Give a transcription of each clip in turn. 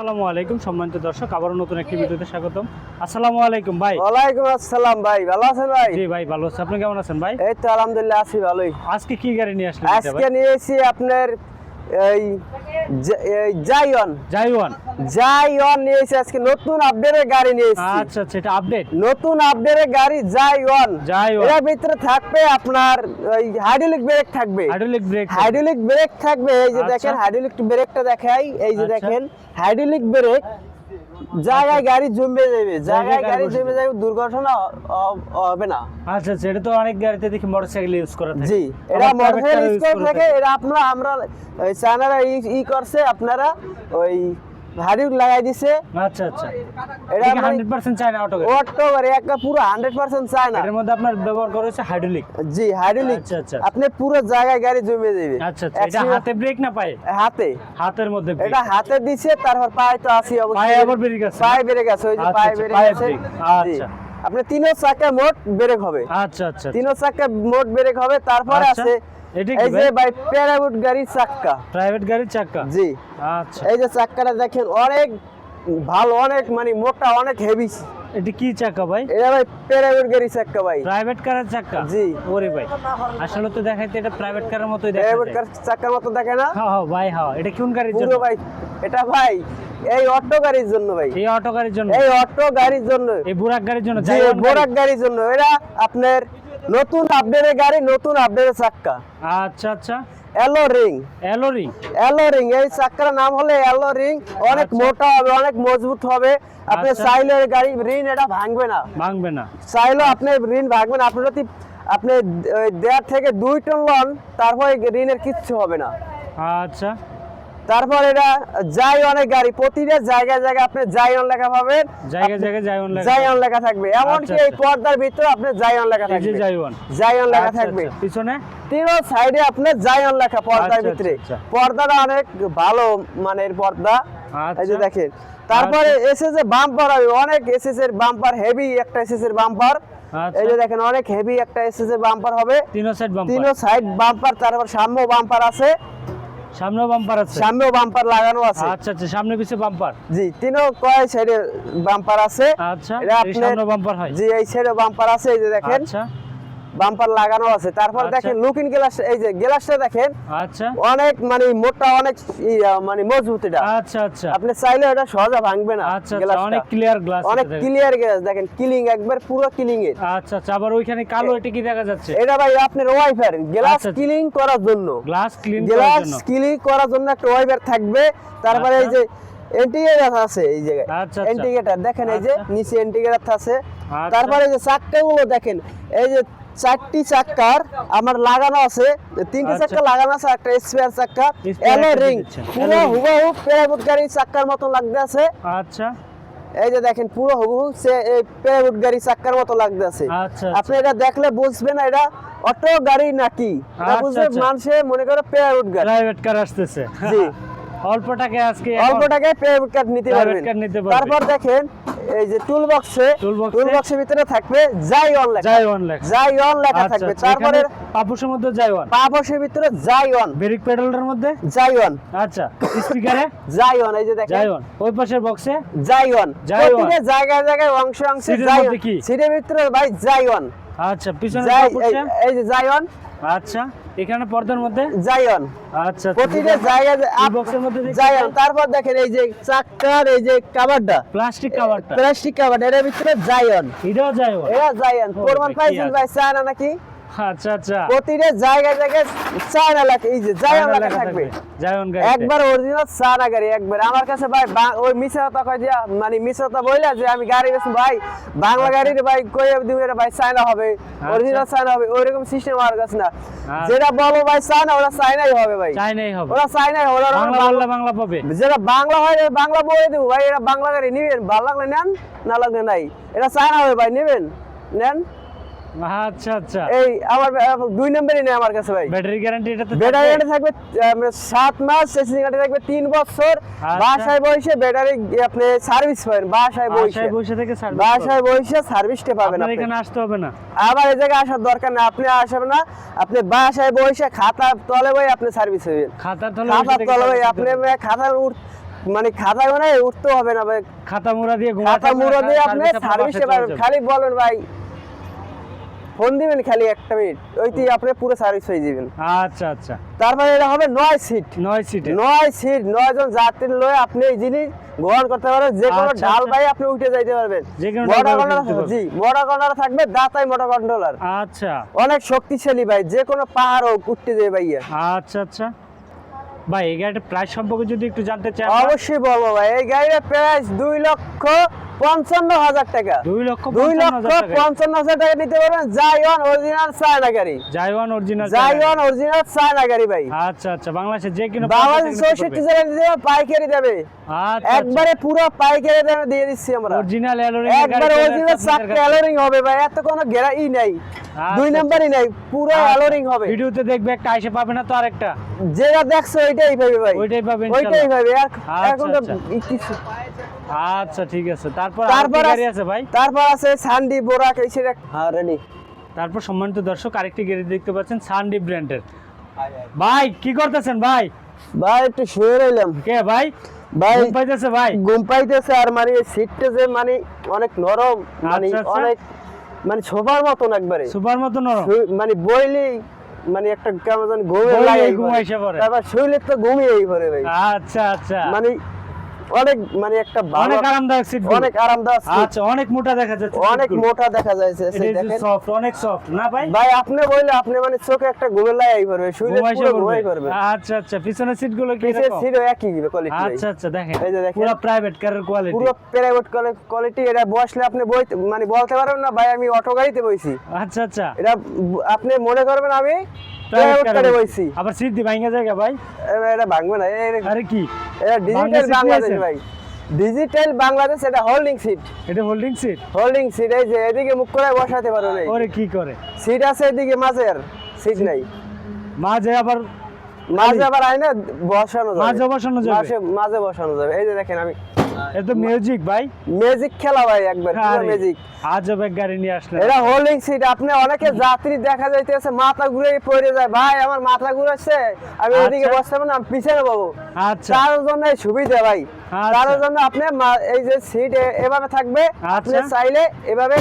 আসসালামু আলাইকুম সম্মানিত দর্শক আবারও নতুন একটি ভিডিওতে স্বাগতম। আসসালামু আলাইকুম ভাই। ওয়ালাইকুম আসসালাম ভাই। ভালো আছেন ভাই? জি ভাই ভালো আছি। আপনি কেমন আছেন ভাই? এই তো আলহামদুলিল্লাহ আছি ভালোই। আজকে কি গাড়ি নিয়ে আসলেন আজকে নিয়েছি আপনার এই জাইওয়ান জাইওয়ান জাইওয়ান নিয়েছে আজকে নতুন আপডেটের গাড়ি নিয়েছি আচ্ছা আচ্ছা এটা আপডেট নতুন আপডেটের গাড়ি জাইওয়ান জাইওয়ান এর ভিতরে থাকবে আপনার ওই হাইড্রোলিক ব্রেক থাকবে। হাইড্রোলিক ব্রেক হাইড্রোলিক ব্রেক থাকবে। এই যে আচ্ছা। দেখেন হাইড্রোলিক ব্রেকটা দেখাই। এই যে আচ্ছা। দেখেন হাইড্রোলিক ব্রেক জায়গায় গাড়ি জমে যাবে জায়গায় গাড়ি জমে যাবে। দুর্ঘটনা হবে না। আচ্ছা সেটা তো অনেক গাড়িতে দেখি মোটরসাইকেল ইউজ করা থাকে। জি এরা এটা মোটরসাইকেল ইউজ করে থাকে এটা আপনারা আমরা চ্যানেল ই করছে আপনারা ওই হাড়িউক লাগাই দিছে। আচ্ছা আচ্ছা। এটা এটা মানে- 100% চায়না অটো অটো গাড়ি একটা পুরো হান্ড্রেড পার্সেন্ট চায় না। এটার মধ্যে আপনার ব্যবহার করা হাইড্রোলিক জি হাইড্রোলিক আচ্ছা, আচ্ছা। আপনি পুরো জায়গায় গাড়ি জমে যাবে আচ্ছা আচ্ছা। এটা হাতে ব্রেক না পায়ে? হাতে। হাতের মধ্যে। এটা হাতে দিছে তারপর পায়ে তো আসি পায়ে অবশ্যই আবার ব্রেক আছে? পায়ে বেড়ে গেছে ওই যে আচ্ছা, পায়ে আচ্ছা, জি। আচ্ছা। আপনি তিনও চাকা মোট ব্রেক হবে। আচ্ছা আচ্ছা তিনও চাকা মোট ব্রেক হবে তারপরে আচ্ছা। আছে এটা কি ভাই? গাড়ির চাক্কা। প্রাইভেট গাড়ির চাকা জি। আচ্ছা। এই যে চাক্কাটা দেখেন অনেক ভালো অনেক মানে মোটা অনেক হেভি এটা কি চাকা ভাই? এটা ভাই চাক্কা ভাই। প্রাইভেট কারের চাকা জি। ওরে ভাই। আসলে তো দেখাইতে এটা প্রাইভেট কারের মতোই দেখা প্যারাবুট যায় চাক্কার মতো দেখে না? হ্যাঁ হ্যাঁ ভাই হ্যাঁ। এটা কোন গাড়ির জন্য? ভাই এটা ভাই এই অটো গাড়ির জন্য ভাই। এই অটো গাড়ির জন্য? এই অটো গাড়ির জন্য। এই বুরাক গাড়ির জন্য? বোরাক গাড়ির জন্য। এটা আপনার নতুন আপডেটের গাড়ি নতুন আপডেটের চাক্কা। আচ্ছা আচ্ছা। এলো রিং এলোরি এলো রিং এই চাক্কার নাম হলে এলো রিং অনেক আচ্ছা। মোটা হবে অনেক মজবুত হবে। আপনি আচ্ছা। চাইলে গাড়ি ঋণ এটা ভাঙবে না। ভাঙবে না। চাইলেও আপনি ঋণ ভাঙবে না। আপনি যদি আপনি দেড় থেকে দুই টন লন তারপরে ঋণের কিচ্ছু হবে না। আচ্ছা। তারপর এটা যাই অনেক গাড়ি প্রতিটা জায়গায় জায়গায় আপনি যাই অন লেখা পাবেন। জায়গায় জায়গায় জাইওয়ান লেখা যাই অন লেখা থাকবে। এমনকি আচ্ছা, এই আচ্ছা। পর্দার ভিতরে আপনার যাই অন লেখা থাকবে। যাই অন। লেখা আচ্ছা, থাকবে। পিছনে? তিনও সাইডে আপনার যাই অন লেখা পর্দার ভিতরে। পর্দাটা অনেক ভালো মানের পর্দা। এই যে। দেখেন। তারপরে এসএস এর বাম্পার হবে। অনেক এসএস এর বাম্পার হেভি একটা এসএস এর বাম্পার। এই যে দেখেন অনেক হেভি একটা এসএস এর বাম্পার হবে। তিনো সাইড বাম্পার তিনও সাইড বাম্পার তারপর সামনেও বাম্পার আছে। সামনেও বাম্পার আছে? সামনেও বাম্পার লাগানো আছে। আচ্ছা আচ্ছা সামনে পিছে বাম্পার জি তিনও কয় সাইডে বাম্পার আছে? আচ্ছা এটা সামনে বাম্পার হয়। জি এই সাইডে বাম্পার আছে এই যে দেখেন। আচ্ছা। বাম্পার লাগানো আছে তারপর আচ্ছা। দেখেন লুকিং গ্লাস এই যে গ্লাসটা দেখেন আচ্ছা অনেক মানে মোটা অনেক মানে মজবুত এটা আচ্ছা আচ্ছা আপনি চাইলে এটা সহজে ভাঙবে না আচ্ছা আচ্ছা গ্লাসটা। অনেক ক্লিয়ার গ্লাস অনেক ক্লিয়ার গ্লাস দেখেন কিলিং একবার পুরো কিলিং এর আচ্ছা আচ্ছা আবার ওইখানে কালো এটা কি দেখা যাচ্ছে এটা ভাই আপনার ওয়াইফার গ্লাস আচ্ছা। কিলিং করার জন্য গ্লাস ক্লিন করার গ্লাস জন্য কিলিং করার জন্য একটা ওয়াইফার থাকবে তারপরে এই আচ্ছা। যে এন্টিগেটার আছে এই জায়গায় আচ্ছা, আচ্ছা। এন্টিগেটার দেখেন এই যে আচ্ছা। নিচে এন্টিগেটার আছে আচ্ছা। তারপরে এই যে চাক্কাগুলো দেখেন এই যে চারটি চাক্কার আমার লাগানো আছে। তিনটি আচ্ছা। চাক্কা লাগানো আছে একটা স্পেয়ার চাক্কা এলো রিং। পুরো হুবহু প্যারাবুট গাড়ি চাক্কার মতো লাগতে আছে। আচ্ছা। এই যে দেখেন পুরো হুবহু সে এই প্যারাবুট গাড়ি চাক্কার মতো লাগতে আছে। আচ্ছা আপনি এটা দেখলে বুঝবেন এটা অটো গাড়ি নাকি? এটা আচ্ছা, বুঝবে আচ্ছা। মানুষে মনে করে প্যারাবুট গাড়ি প্রাইভেট কার আসতেছে। জি। অল্প টাকায় আজকে অল্প টাকায় প্রাইভেট কার্ড নিতে পারবেন। তারপর দেখেন এই যে টুল বক্সে টুল বক্সের ভিতরে থাকবে যাই অন লেখা। যাই ওয়ান লেখা। যাই অন লেখা আচ্ছা, থাকবে। আচ্ছা, তারপরে পাপুসের মধ্যে যাই ওয়ান পা ভিতরে যাই অন ব্রেক প্যাডেলটার মধ্যে? যাই অন আচ্ছা স্পিকারে যাই অন এই যে দেখেন। যাই ওয়ান ওই পাশের বক্সে যাই অন প্রতিটা জায়গায় জায়গায় অংশ অংশে যাই মধ্যে সিটের ভিতরে ভাই যাই অন আচ্ছা পিছনে এই যে যাই অন আচ্ছা। এখানে পর্দার মধ্যে? জায়ন। আচ্ছা প্রতিটা যে এই আপ- বক্সের মধ্যে জায়ন তারপর দেখেন এই যে চাক্কার এই যে কাভারটা প্লাস্টিক কভারটা প্লাস্টিক কাভার এর ভিতরে জায়ন। এটাও জায়ন। এরা জায়ান। প্রমাণ পাইছেন ভাই চায়না নাকি? আচ্ছা আচ্ছা। প্রতিটা জায়গায় জায়গায় চায়না লেখা এই যে লেখা থাকবে। একবার অরিজিনাল চায়না গাড়ি একবার। আমার কাছে ভাই ওই কথা দিয়া মানে বইলা যে আমি গাড়ি ভাই বাংলা গাড়ির ভাই কই দিবে এটা ভাই চায়না হবে। অরিজিনাল চায়না হবে ওইরকম সিস্টেম আমার কাছে না। আচ্ছা। যেটা বলো ভাই চায়না ওরা চায়নাই হবে ভাই। চাই নাই হবে। ওরা চায়নাই ওরা বাংলা বাংলা পাবে। যেটা বাংলা হয় বাংলা বলে দেবো ভাই এটা বাংলা গাড়ি নিবেন। ভালো লাগলে নেন না লাগলে নাই। এটা চায়না হবে ভাই নেবেন? নেন? আচ্ছা আচ্ছা। এই আমার দুই নম্বরই নেই আমার কাছে ভাই। ব্যাটারি গ্যারান্টি এটাতে ব্যাটারি? গাড়ি থাকবে? মাস এসি গাড়ি থাকবে বছর। আচ্ছা। বাসায় বসে ব্যাটারি আপনি সার্ভিস পাবেন বাসায় বসে বাসায় বসে। থেকে সার্ভিস বাসায় বসে সার্ভিসটা পাবেন আপনি। এখানে আসতে হবে না। আবার এই জায়গায় আসার দরকার না আপনি আসবেন না। আপনি বাসায় বসে খাতা তলে বই আপনি সার্ভিস হবেন খাতার তলে খাতা তলে বই আপনি খাতার উঠ মানে খাতায় মানে উঠতে হবে না ভাই। খাতা মুড়া দিয়ে খাতা মুড়ো দিয়ে আপনি সার্ভিসে পাবেন। খালি বলবেন ভাই ফোন দিবেন খালি একটা মিনিট। ওইটি আপনি পুরো সার্ভিস হয়ে যাবেন। আচ্ছা আচ্ছা। তারপরে এটা হবে নয় সিট নয় সিটে নয় সিট নয় জন যাত্রী লয়ে আপনি এই জিনিস গ্রহণ করতে পারবেন। যে কোনো আচ্ছা, ঢাল আচ্ছা। ভাই আপনি উঠে যাইতে পারবেন। মোটর কন্ট্রোলার জি মোটর কন্ট্রোলার থাকবে দাতাই মোটর কন্ট্রোলার আচ্ছা। অনেক শক্তিশালী ভাই যে কোনো পাহাড় হোক উঠতে যাবে ভাইয়া। আচ্ছা আচ্ছা। ভাই এই গাড়িটা প্রাইস সম্পর্কে যদি একটু জানতে চাই অবশ্যই বলব ভাই এই গাড়ির প্রাইস দুই লক্ষ পঞ্চান্ন হাজার টাকা। দুই লক্ষ দুই লক্ষ পঞ্চান্ন হাজার টাকা নিতে পারবেন জাইওয়ান অরিজিনাল চায়না গাড়ি। জাইওয়ান অরিজিনাল জাইওয়ান অরিজিনাল চায়না গাড়ি ভাই। আচ্ছা আচ্ছা বাংলাদেশে যে কিনা বাংলাদেশ চৌষট্টি জেলা হবে, পাইকারি দেবে আচ্ছা একবারে পুরো পাইকারি দামে দিয়ে দিচ্ছি আমরা। অরিজিনাল এলোরিং একবার অরিজিনাল চাকা অ্যালোরিং হবে ভাই এত কোনো নাই। দুই নাম্বারই নাই পুরো অ্যালোরিং হবে। আচ্ছা। ভিডিওতে দেখবে একটা আইসে পাবে না তো আরেকটা। যেটা দেখছ ওইটাই পাবে ভাই। ওইটাই পাবে ওইটাই পাবে আর- আচ্ছা, এখন তো আচ্ছা। কিছু আচ্ছা ঠিক আছে। তারপর তারপর গাড়ি আছে- ভাই? তারপর আছে সান্ডি বোরাক এই সেটা হ্যাঁ রেডি তারপর সম্মানিত দর্শক আরেকটি গাড়ি দেখতে পাচ্ছেন সানডি ব্র্যান্ডের ভাই কি করতেছেন ভাই? ভাই একটু শুয়ে রইলাম। কে ভাই? ভাই ঘুম পাইতেছে ভাই? ঘুম পাইতেছে আর মানে সিটটা যে মানে অনেক নরম মানে আচ্ছা, আচ্ছা। অনেক মানে সোফার মতন একবারে। সুপার মতো নরম। মানে বইলেই মানে একটা কেমন ঘুমে লাগে ঘুম আইসা পড়ে। তারপর শুইলে তো ঘুমিয়েই পড়ে ভাই। আচ্ছা আচ্ছা। মানে অনেক মানে একটা অনেক আরামদায়ক সিট অনেক আরামদায়ক আচ্ছা অনেক মোটা দেখা যাচ্ছে অনেক মোটা দেখা যাচ্ছে soft, অনেক সফট না ভাই? ভাই আপনি বললে আপনি মানে চোখে একটা শুইলে ঘুমাইছে পুরো ঘুমাই আচ্ছা আচ্ছা পিছনের সিটগুলো কি? সিট একই কোয়ালিটি আচ্ছা আচ্ছা দেখেন। এই যে দেখেন। পুরো প্রাইভেট কারের কোয়ালিটি পুরো প্রাইভেট কোয়ালিটি এটা বসলে আপনি বইতে মানে বলতে পারবেন না ভাই আমি অটো গাড়িতে বইছি। আচ্ছা আচ্ছা। এটা আপনি মনে করবেন আমি প্রাইভেট কারে বইছি। আবার সিট দি ভাঙা জায়গা ভাই? এটা ভাঙবে না আরে কি? এটা ডিজিটাল বাংলাদেশ? ভাই। ডিজিটাল বাংলাদেশ এটা হোল্ডিং সিট এটা হোল্ডিং সিট হোল্ডিং সিট এই যে এদিকে মুখ করে বসাতে পারো না ওরে কি করে? সিট আছে এদিকে মাঝে আর সিট নাই। মাঝে আবার মাঝে আবার আয় না বসানো যাবে। মাঝে বসানো যাবে? মাঝে বসানো যাবে। এই যে দেখেন আমি এটা মিউজিক ভাই। ম্যাজিক খেলা ভাই একবার পুরো ম্যাজিক আজব এক গাড়ি নিয়ে আসলেন। এটা হোল্ডিং সিট আপনি অনেকে যাত্রী দেখা যাইতেছে মাথা ঘুরে পড়ে যায় ভাই আমার মাথা ঘুরাচ্ছে আমি আচ্ছা। ওইদিকে বসতে পারব না পিছনে পাবো আচ্ছা। তার জন্য সুবিধা ভাই। আচ্ছা। তার জন্য আপনি এই যে সিট এভাবে থাকবে আপনি আচ্ছা। চাইলে এভাবে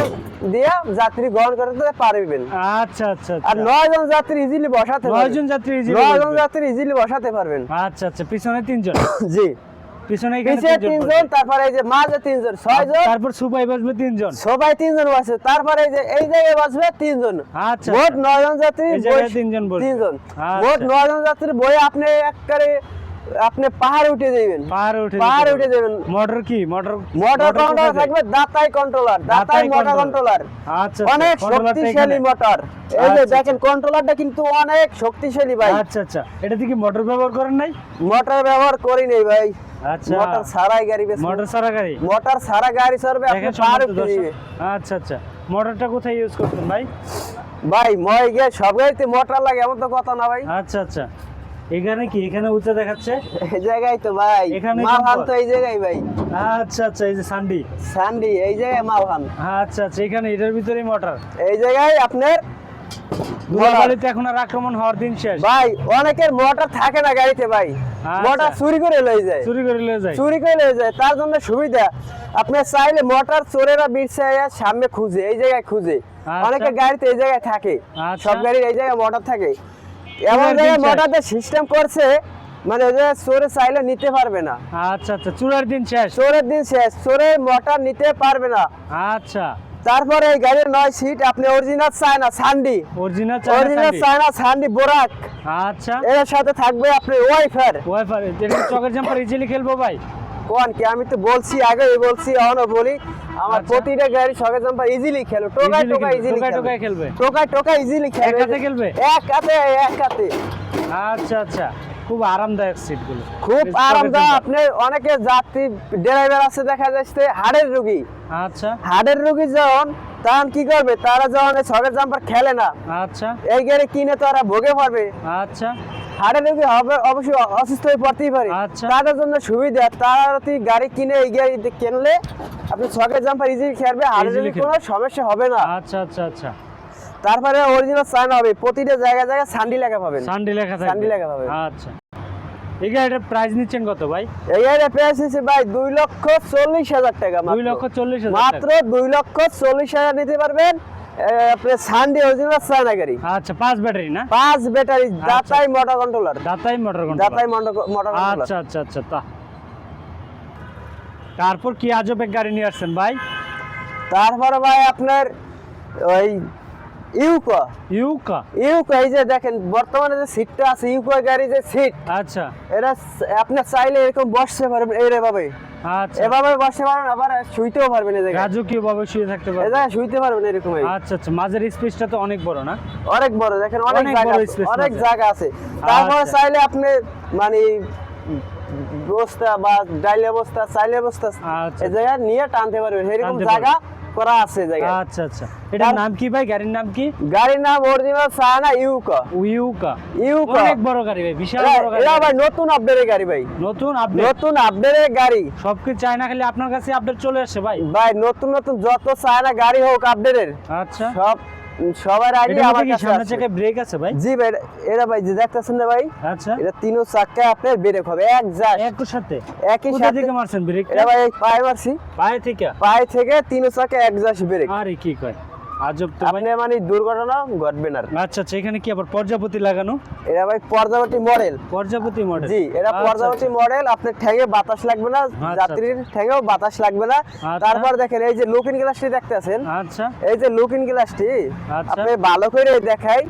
দিয়ে যাত্রী গ্রহণ করতে পারবেন। আচ্ছা আচ্ছা আর নয় জন যাত্রী ইজিলি বসাতে নয় জন যাত্রী easily নয় জন যাত্রী ইজিলি বসাতে পারবেন। আচ্ছা আচ্ছা পিছনে তিনজন। জি। পিছনে তিনজন তারপরে এই যে মাঝে তিনজন ছয় জন তারপর সুপাই বসবে তিনজন। সবাই তিনজন বসে তারপরে এই যে এই জায়গায় বসবে তিনজন। আচ্ছা। মোট নয় জন যাত্রী তিনজন। তিনজন। আচ্ছা। মোট নয় যাত্রী বই আপনি একবারে আপনি পাহাড়ে উঠে যাবেন পাহাড়ে উঠে পাহাড়ে উঠে যাবেন মোটর কি? মোটর মোটর কন্ট্রোলার থাকবে? দাতাই কন্ট্রোলার দাতাই মোটর কন্ট্রোলার আচ্ছা অনেক আচ্ছা, শক্তিশালী মোটর এই যে আচ্ছা, দেখেন কন্ট্রোলারটা কিন্তু অনেক শক্তিশালী ভাই। আচ্ছা আচ্ছা। এটা কি মোটর ব্যবহার করেন নাই? মোটর ব্যবহার করি নেই ভাই। আচ্ছা। মোটর গাড়ি বেশ মোটর সারা গাড়ি? মোটর গাড়ি আপনি আচ্ছা আচ্ছা। মোটরটা কোথায় ইউজ করতেন ভাই? ভাই মই গিয়ে সব গাড়িতে মোটর লাগে এমন তো কথা না ভাই। আচ্ছা আচ্ছা। এখানে কি? এখানে উঁচা দেখাচ্ছে? এই জায়গায় তো ভাই এখানে মালহান। তো এই জায়গায় ভাই। আচ্ছা আচ্ছা এই যে সান্ডি সান্ডি এই জায়গায় মালহান আচ্ছা আচ্ছা এখানে এটার ভিতরেই মোটর। এই জায়গায় আপনার ধুলাবালিতে এখন আর আক্রমণ হওয়ার দিন শেষ। ভাই অনেকের মোটর থাকে না গাড়িতে ভাই। আচ্ছা। মোটর চুরি করে লয়ে যায়। চুরি করে নিয়ে যায়। চুরি করে লয়ে যায়। তার জন্য সুবিধা আপনি চাইলে মোটর চোরেরা সামনে খুঁজে এই জায়গায় খুঁজে। আচ্ছা। অনেকের গাড়িতে এই জায়গায় থাকে। আচ্ছা। সব গাড়ির এই জায়গায় মোটর থাকে। এমন জায়গায় মোটরদের সিস্টেম করছে মানে চোরে চাইলে নিতে পারবে না। আচ্ছা আচ্ছা। চুরার দিন শেষ? চোরের দিন শেষ। চোরে মোটর নিতে পারবে না। আচ্ছা। তারপরে এই গাড়ির নয় সিট আপনি অরিজিনাল চায়না সান্ডি অরিজিনাল অরিজিনাল চায়না সান্ডি বোরাক আচ্ছা। এর সাথে থাকবে আপনি ওয়াইফার ওয়াইফাই এটা চকের জাম্পার ইজিলি খেলব ভাই। কোন কি আমি তো বলছি আগে বলছি এখনও বলি। আমার আচ্ছা। প্রতিটা গাড়ি সঙ্গে জাম্পার ইজিলি খেলো টোকায় টোকায় খেলবে, ইজিলি টোকায় টোকায় খেলবে। টোকায় টোকায় ইজিলি এক খেলবে। হাতে খেলবে? এক হাতে এক হাতে আচ্ছা আচ্ছা। খুব আরামদায়ক সিটগুলো খুব আরামদায়ক। আপনি অনেকে যাত্রী ড্রাইভার আছে দেখা যাচ্ছে হাড়ের রুগী। আচ্ছা। হাড়ের রুগী যখন তখন কি করবে? তারা যখন ছকের জাম্পার খেলে না আচ্ছা। এই গাড়ি কিনে তারা ভোগে পারবে আচ্ছা। হাড়ের রোগী হবে অবশ্যই অসুস্থ হয়ে পড়তেই পারে। আচ্ছা। তাদের জন্য সুবিধা তারা গাড়ি কিনে এই গাড়ি কিনলে আপনি ছকের জাম্পার ইজিলি খেলবে হাড়ের রোগী। কোনো সমস্যা হবে না। আচ্ছা আচ্ছা আচ্ছা। তারপরে অরিজিনাল সাইন হবে। প্রতিটা জায়গায় জায়গায় সান্ডি লেখা পাবেন। সান্ডি লেখা সান্ডি লেখা পাবে। আচ্ছা। এই গাড়িটার প্রাইস নিচ্ছেন কত ভাই? এই গাড়িটা প্রাইস হচ্ছে ভাই দুই লক্ষ চল্লিশ হাজার টাকা দুই লক্ষ চল্লিশ হাজার মাত্র দুই লক্ষ চল্লিশ হাজার নিতে পারবেন। এ, আপনার সানডে অরিজিনাল চায়না গাড়ি। আচ্ছা পাঁচ ব্যাটারি না? পাঁচ ব্যাটারি দাতাই মোটর কন্ট্রোলার দাতাই মোটর দাতাই মোটর মোটর কন্ট্রোলার আচ্ছা আচ্ছা আচ্ছা তা। তারপর কি আজব এক গাড়ি নিয়ে আসছেন ভাই? তারপরে ভাই আপনার ওই ইউকো। ইউকা। ইউকো এই যে দেখেন বর্তমানে যে সিটটা আছে ইউকো গাড়ি যে সিট আচ্ছা। এটা আপনি চাইলে এরকম বসতে পারবেন এই রে আচ্ছা। এভাবে বসতে পারেন আবার শুইতেও পারবেন এই জায়গায়। রাজু কি ভাবে শুয়ে থাকতে এই পারবে জায়গায় শুইতে পারবেন এরকম আচ্ছা আচ্ছা মাঝের স্পেসটা তো অনেক বড় না? অনেক বড় দেখেন অনেক জায়গা অনেক জায়গা আছে। তারপরে আচ্ছা। চাইলে আপনি মানে বস্তা বা ডাইলে বস্তা চাইলে বস্তা আচ্ছা। এই জায়গায় নিয়ে টানতে পারবেন। এরকম জায়গা করা আছে জায়গা আচ্ছা আচ্ছা। এটার নাম কি ভাই? গাড়ির নাম কি? গাড়ির নাম অরিজিনাল সানা ইউকা। ইউকা। ইউকা। অনেক বড় গাড়ি ভাই বিশাল বড় গাড়ি। এটা ভাই নতুন আপডেটের গাড়ি ভাই। নতুন আপডেট নতুন আপডেটের গাড়ি। সব কিছু চায় না খালি আপনার কাছে আপডেট চলে আসে ভাই। ভাই নতুন নতুন যত চায়না গাড়ি হোক আপডেটের আচ্ছা। সব সবার আগে আমার কাছে সামনে থেকে ব্রেক আছে ভাই? জি ভাই এটা- এটা ভাই যে দেখতেছেন না ভাই আচ্ছা। এটা তিনও চাকা আপনার ব্রেক হবে এক যা একই সাথে? একই সাথে। থেকে মারছেন ব্রেক এটা ভাই পায়ে মারছি। পায়ে থেকে? পায়ে থেকে তিনও চাকা এক জাস্ট ব্রেক আরে কি কয়? আজব তো আপনি মানে দুর্ঘটনা ঘটবে না আচ্ছা আচ্ছা এখানে কি আবার পর্যাপতি লাগানো? এটা ভাই মডেল পর্যাপতি মডেল জি এটা মডেল আপনার ঠ্যাঙে বাতাস লাগবে না আচ্ছা, যাত্রীর ঠ্যাঙেও বাতাস লাগবে না। আচ্ছা। তারপর দেখেন এই যে লুকিং গ্লাসটি দেখতেছেন? আচ্ছা। এই যে লুকিং গ্লাসটি আচ্ছা। আপনি ভালো করে দেখাই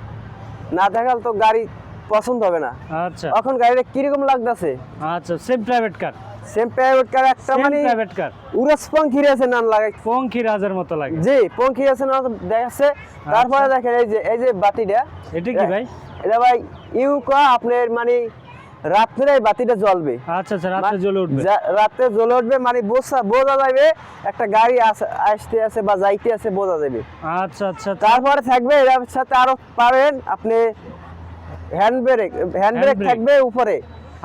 না দেখাল তো গাড়ি পছন্দ হবে না। আচ্ছা। এখন গাড়িটা কীরকম লাগতেছে? আচ্ছা same private car same private car একটা মানে প্রাইভেট কার উড়াস পঙ্খি আছে নাম লাগাই পঙ্খি রাজার মতো লাগে। জি পঙ্খি আছে না দেখাচ্ছে। তারপরে দেখেন এই যে এই যে বাতিটা। এটা কি ভাই? এটা ভাই ইউকা আপনার মানে রাত্রে এই বাতিটা জ্বলবে। আচ্ছা আচ্ছা রাতে জ্বলে উঠবে। রাতে জ্বলে উঠবে মানে বোঝা বোঝা যাবে একটা গাড়ি আসতে আছে বা যাইতে আছে বোঝা যাবে। আচ্ছা আচ্ছা তারপরে থাকবে এর সাথে আরও পাবেন আপনি হ্যান্ড ব্রেক হ্যান্ড ব্রেক থাকবে উপরে।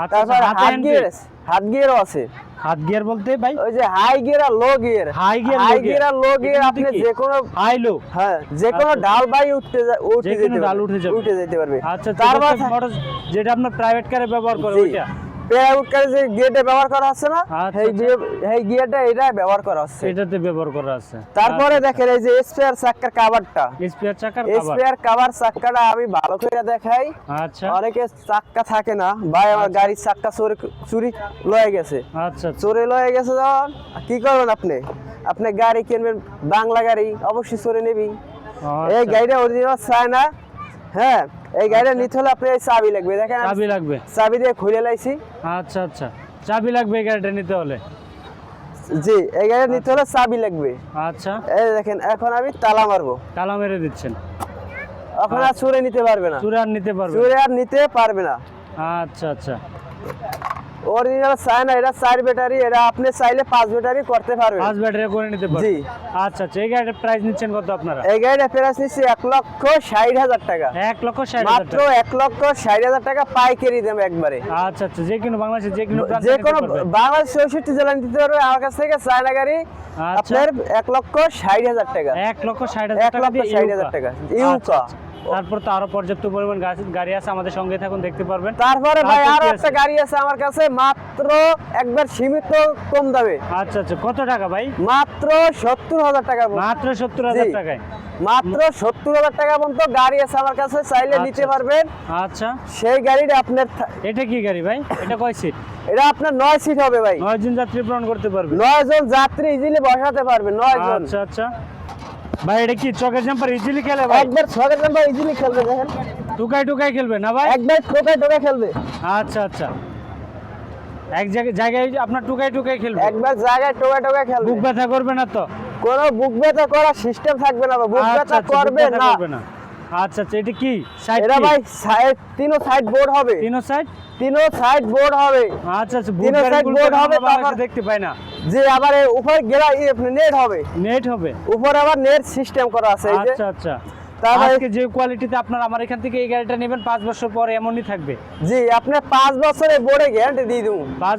আচ্ছা, তারপর হাত গিয়ার। হাত গিয়ারও আছে। হাত গিয়ার বলতে ভাই? ওই যে হাই গিয়ার আর low gear high gear high. Gear আর লো গিয়ার আপনি যে কোনো হাই লো হ্যাঁ যে কোনো আচ্ছা। ডাল বাই উঠতে উঠে যেতে ডাল উঠে যাবে। উঠে যেতে পারবে। আচ্ছা তারপর তারপর মোটর যেটা আপনার প্রাইভেট কারে ব্যবহার করে ওইটা। যে গিয়ারটা ব্যবহার করা না আচ্ছা, এই আচ্ছা। এই গিয়ারটা এটা ব্যবহার করা হচ্ছে। এটাতে ব্যবহার করা আছে। তারপরে দেখেন এই যে স্পেয়ার চাক্কার কাভারটা স্পেয়ার চাকার কভার স্পেয়ার কাভার চাক্কাটা আমি ভালো করে দেখাই। আচ্ছা। অনেকে চাক্কা থাকে না। ভাই আমার গাড়ির চাক্কা চোরে চুরি লয়ে গেছে। আচ্ছা আচ্ছা। চোরে লয়ে গেছে যখন কি করবেন আপনি? আপনি গাড়ি কিনবেন বাংলা গাড়ি অবশ্যই চোরে নেবি। এই আচ্ছা। গাড়িটা অরিজিনাল চায় না। হ্যাঁ এই গাড়িটা নিতে হলে আপনি চাবি লাগবে। দেখেন চাবি লাগবে? চাবি দিয়ে খুলে লাইছি। আচ্ছা আচ্ছা। চাবি লাগবে এই গাড়িটা নিতে হলে? জি এই গাড়িটা নিতে হলে চাবি লাগবে। আচ্ছা। এই দেখেন এখন আমি তালা মারবো। তালা মেরে দিচ্ছেন। এখন আর চুরে নিতে পারবে না। চুরে আর নিতে পারবে চুরে আর নিতে পারবে না। আচ্ছা আচ্ছা। অরিজিনাল চায় না এটা চার ব্যাটারি এটা আপনি চাইলে পাঁচ ব্যাটারি করতে পারবেন পাঁচ ব্যাটারি করে নিতে পারবে জি। আচ্ছা আচ্ছা এই গাড়িটার প্রাইস নিচ্ছেন কত আপনারা এই গাড়িটা প্রাইস নিচ্ছি এক লক্ষ ষাট হাজার টাকা এক লক্ষ ষাট মাত্র এক লক্ষ ষাট হাজার টাকা পাইকারি দেবো একবারে আচ্ছা আচ্ছা যে কোনো বাংলাদেশে যে কোনো যে কোনো। বাংলাদেশ চৌষট্টি জেলা নিতে পারবে আমার কাছ থেকে চায়না গাড়ি আচ্ছা। আপনার এক লক্ষ ষাট হাজার টাকা এক লক্ষ ষাট এক হাজার টাকা লক্ষ ষাট। হাজার টাকা ইউকা। তারপর তো আরও পর্যাপ্ত পরিমাণ গাড়ি আছে আমাদের সঙ্গে থাকুন দেখতে পারবেন। তারপরে ভাই আরও একটা গাড়ি আছে আমার কাছে মাত্র একবার সীমিত কম দামে। আচ্ছা আচ্ছা কত টাকা ভাই? মাত্র সত্তর হাজার টাকা মাত্র সত্তর হাজার টাকায়? মাত্র সত্তর হাজার টাকা পর্যন্ত গাড়ি আছে আমার কাছে চাইলে আচ্ছা, নিতে আচ্ছা। পারবেন। আচ্ছা। সেই গাড়িটা আপনার এটা কি গাড়ি ভাই? এটা কয় সিট এটা আপনার নয় সিট হবে ভাই। নয় জন যাত্রী পূরণ করতে পারবে? নয় জন যাত্রী ইজিলি বসাতে পারবে নয় জন। আচ্ছা আচ্ছা। ভাই এটা কি চকের জাম্পার ইজিলি খেলে ভাই? একবার ছকের নাম্বার ইজিলি খেলবে দেখেন। টুকাই টুকাই খেলবে না ভাই? একবার ঠোকায় ঠোকায় খেলবে। আচ্ছা আচ্ছা। এক জায়গায় জায়গায় আপনার টুকাই টুকাই খেলবে? একবার জায়গায় টোকায় টোকায় খেলবে। বুক ব্যথা করবে না তো? কোনো বুক ব্যথা করার সিস্টেম থাকবে না বুক আচ্ছা, ব্যথা আচ্ছা, করবে না। আচ্ছা আচ্ছা এটা কি? সাইড এটা ভাই সাইড তিনও সাইড বোর্ড হবে। তিনো সাইড তিনও সাইড বোর্ড হবে। আচ্ছা আচ্ছা বুক তিনো side board হবে, হবে তারপর- দেখতে পাই না। যে আবার উপরে গেলা নেট হবে। নেট হবে? উপরে আবার নেট সিস্টেম করা আছে আচ্ছা আচ্ছা। আজকে যে কোয়ালিটিতে আপনার আমার এখান থেকে এই গাড়িটা নেবেন পাঁচ বছর পরে এমনই থাকবে। জি আপনি পাঁচ বছরের বোর্ডে গ্যারান্টি দিয়ে দেবো। পাঁচ।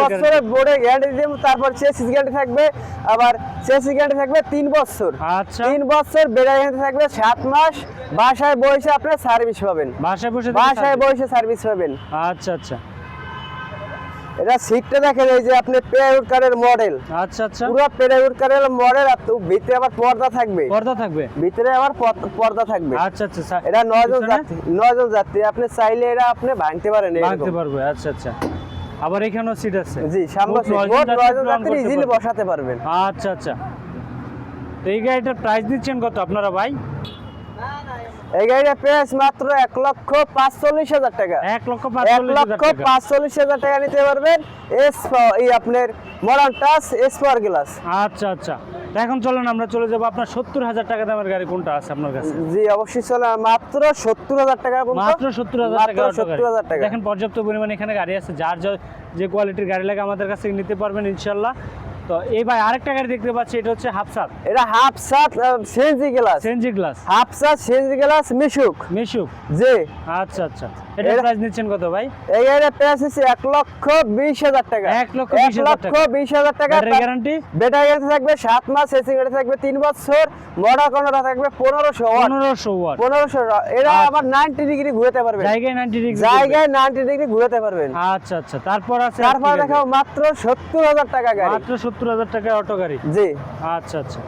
বছরের বোর্ডে গ্যারান্টি দিয়ে দেবো তারপর চেসিস গ্যারান্টি থাকবে আবার চেসিস গ্যারান্টি থাকবে তিন বছর। আচ্ছা। তিন বছর বেড়ে গ্যারান্টি থাকবে সাত মাস বাসায় বসে আপনার সার্ভিস পাবেন। বাসায় বসে বাসায় বসে সার্ভিস পাবেন। আচ্ছা আচ্ছা। এটা সিটটা দেখেন এই যে আপনি প্রাইভেট কারের মডেল আচ্ছা আচ্ছা। পুরো প্রাইভেট কারের মডেল আর তো ভিতরে আবার পর্দা থাকবে। পর্দা থাকবে? ভিতরে আবার পর্দা থাকবে। আচ্ছা আচ্ছা স্যার এটা নয় জন পিছনে? যাত্রী নয় জন যাত্রী। আপনি চাইলে এটা আপনি ভাঙতে পারেন ভাঙতে পারবে আচ্ছা আচ্ছা। আবার এখানেও সিট আছে। জি সামনে নয়জন যাত্রী ইজিলি বসাতে পারবেন। আচ্ছা আচ্ছা। তো এই গাড়িটার প্রাইস দিচ্ছেন কত আপনারা ভাই? এই গাড়িটা প্রাইস মাত্র এক লক্ষ পাঁচচল্লিশ হাজার টাকা। এক লক্ষ এক লক্ষ পাঁচচল্লিশ হাজার টাকা নিতে পারবেন এস এই আপনার modern touch S power glass আচ্ছা আচ্ছা। এখন চলেন আমরা চলে যাব আপনার সত্তর হাজার টাকা দামের গাড়ি কোনটা আছে আপনার কাছে? জি অবশ্যই চলে মাত্র সত্তর হাজার টাকা মাত্র সত্তর হাজার টাকা গাড়ি। 70,000 টাকা। দেখেন পর্যাপ্ত পরিমাণে এখানে গাড়ি আছে। যার যে কোয়ালিটির গাড়ি লাগে আমাদের কাছে নিতে পারবেন ইনশাল্লাহ। তো এই ভাই আরেকটা গাড়ি দেখতে পাচ্ছি এটা হচ্ছে হাফসাত। এটা হাফ সাত CNG glass. CNG glass. Half সাত সিএনজি গ্লাস মিশুক। মিশুক? জি। আচ্ছা আচ্ছা। এটা এটা- প্রাইস নিচ্ছেন কত ভাই? এই গাড়িটা প্রাইস হচ্ছে এক লক্ষ বিশ হাজার টাকা। এক লক্ষ এক বিশ হাজার লক্ষ টাকা। বিশ হাজার টাকা। ব্যাটারি গ্যারান্টি বেটারি গাড়িতে থাকবে সাত মাস এসি গাড়ি থাকবে তিন বছর মডার কোনটা থাকবে পনেরোশো ওয়াট পনেরোশো ওয়াট পনেরোশো এরা আচ্ছা। আবার নাইনটি ডিগ্রি ঘুরতে পারবে জায়গায় নাইনটি ডিগ্রি জায়গায় নাইনটি ডিগ্রি ঘুরতে পারবেন। আচ্ছা আচ্ছা। তারপর আছে তারপর? দেখাও মাত্র সত্তর হাজার টাকা গাড়ি। মাত্র সত্তর হাজার টাকা অটো গাড়ি? জি। আচ্ছা আচ্ছা।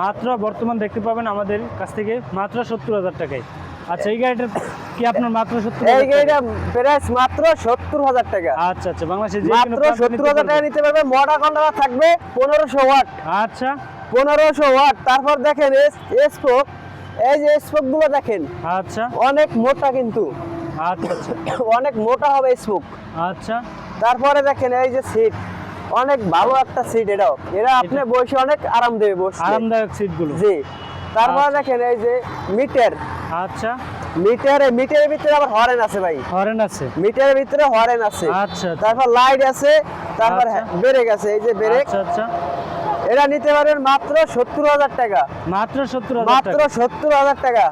মাত্র বর্তমান দেখতে পাবেন আমাদের কাছ থেকে মাত্র সত্তর হাজার টাকায়। আচ্ছা এই গাড়িটার কি আপনার মাত্র সত্তর এই গাড়িটা প্রাইস মাত্র সত্তর হাজার টাকা। আচ্ছা আচ্ছা বাংলাদেশে যে মাত্র সত্তর হাজার টাকা নিতে পারবে মডা থাকবে পনেরোশো ওয়াট। আচ্ছা। পনেরোশো ওয়াট তারপর দেখেন স্পোক এই যে স্পোকগুলো দেখেন আচ্ছা। অনেক মোটা কিন্তু। আচ্ছা আচ্ছা। অনেক মোটা হবে স্পোক আচ্ছা। তারপরে দেখেন এই যে সিট অনেক ভালো একটা সিট এটাও। এরা আপনি বসে অনেক আরাম দেবে বসে। আরামদায়ক সিটগুলো জি। তারপরে আচ্ছা। দেখেন এই যে মিটার আচ্ছা। মিটারে মিটারের ভিতরে আবার হরেন আছে ভাই। হরেন আছে। মিটারের ভিতরে হরেন আছে। আচ্ছা আচ্ছা। তারপর লাইট আছে তারপর আচ্ছা। ব্রেক আছে এই যে ব্রেক আচ্ছা আচ্ছা। এটা নিতে পারেন মাত্র সত্তর হাজার টাকা। মাত্র সত্তর মাত্র সত্তর হাজার টাকা।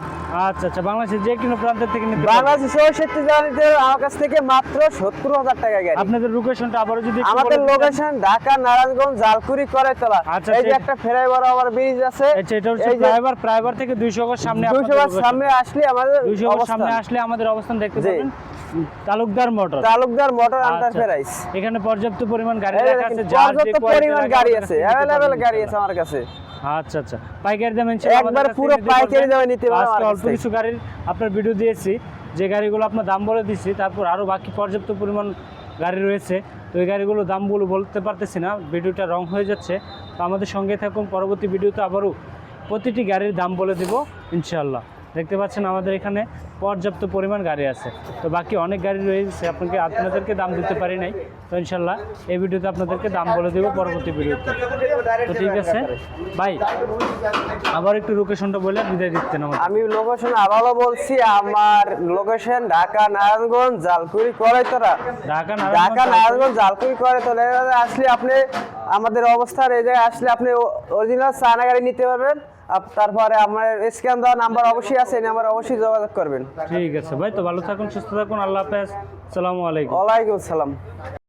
আচ্ছা আচ্ছা বাংলাদেশের যে কোনো প্রান্তের থেকে নিতে। বাংলাদেশ আমার কাছ থেকে মাত্র সত্তর হাজার টাকা গাড়ি। আপনাদের লোকেশনটা আবারও যদি আমাদের লোকেশন ঢাকা নারায়ণগঞ্জ জালকুড়ি করাইতলা। আচ্ছা, এই যে একটা ফেরাই ব্রিজ আছে। আচ্ছা এটা হচ্ছে ফ্লাইওভার ফ্লাইওভার থেকে দুইশো গজ সামনে দুশো বার সামনে আসলে আমাদের দুইশো গজ সামনে আসলে আমাদের অবস্থান দেখতে পাবেন। তালুকদার মোটর। তালুকদার মোটর আচ্ছা। এন্টারপ্রাইজ এখানে পর্যাপ্ত পরিমাণ গাড়ি রাখা আছে পর্যাপ্ত পরিমাণ গাড়ি আছে নিতে গাড়ি আছে আমার কাছে। আচ্ছা আচ্ছা। পাইকারি দামে একবার পুরো পাইকারি দামে নিতে পারবেন অল্প কিছু। গাড়ির আপনার ভিডিও দিয়েছি যে গাড়িগুলো আপনার দাম বলে দিচ্ছি তারপর আরও বাকি পর্যাপ্ত পরিমাণ গাড়ি রয়েছে তো এই গাড়িগুলো দামগুলো বলতে পারতেছি না ভিডিওটা রং হয়ে যাচ্ছে। তো আমাদের সঙ্গে থাকুন পরবর্তী ভিডিওতে আবারও প্রতিটি গাড়ির দাম বলে দেব ইনশাআল্লাহ। দেখতে পাচ্ছেন আমাদের এখানে পর্যাপ্ত পরিমাণ গাড়ি আছে। তো বাকি অনেক গাড়ি রয়েছে আপনাকে আপনাদেরকে দাম দিতে পারি নাই। তো ইনশাল্লাহ এই ভিডিওতে আপনাদেরকে দাম বলে দেবো পরবর্তী ভিডিওতে। তো ঠিক আছে? ভাই আবার একটু লোকেশনটা বলে বিদায় দিতেন আমাদের আমি লোকেশন আবারও বলছি আমার লোকেশন ঢাকা নারায়ণগঞ্জ জালকুড়ি করাইতলা ঢাকা ঢাকা নারায়ণগঞ্জ জালকুড়ি করাইতলা এই জায়গায় আসলে আপনি আমাদের অবস্থার এই জায়গায় আসলে আপনি অরিজিনাল চায়না গাড়ি নিতে পারবেন। তারপরে আমার স্ক্যান দেওয়া নাম্বার অবশ্যই আছে নাম্বার অবশ্যই যোগাযোগ করবেন। ঠিক আছে ভাই তো ভালো থাকুন সুস্থ থাকুন আল্লাহ হাফেজ। সালামু আলাইকুম। ওয়ালাইকুম আসসালাম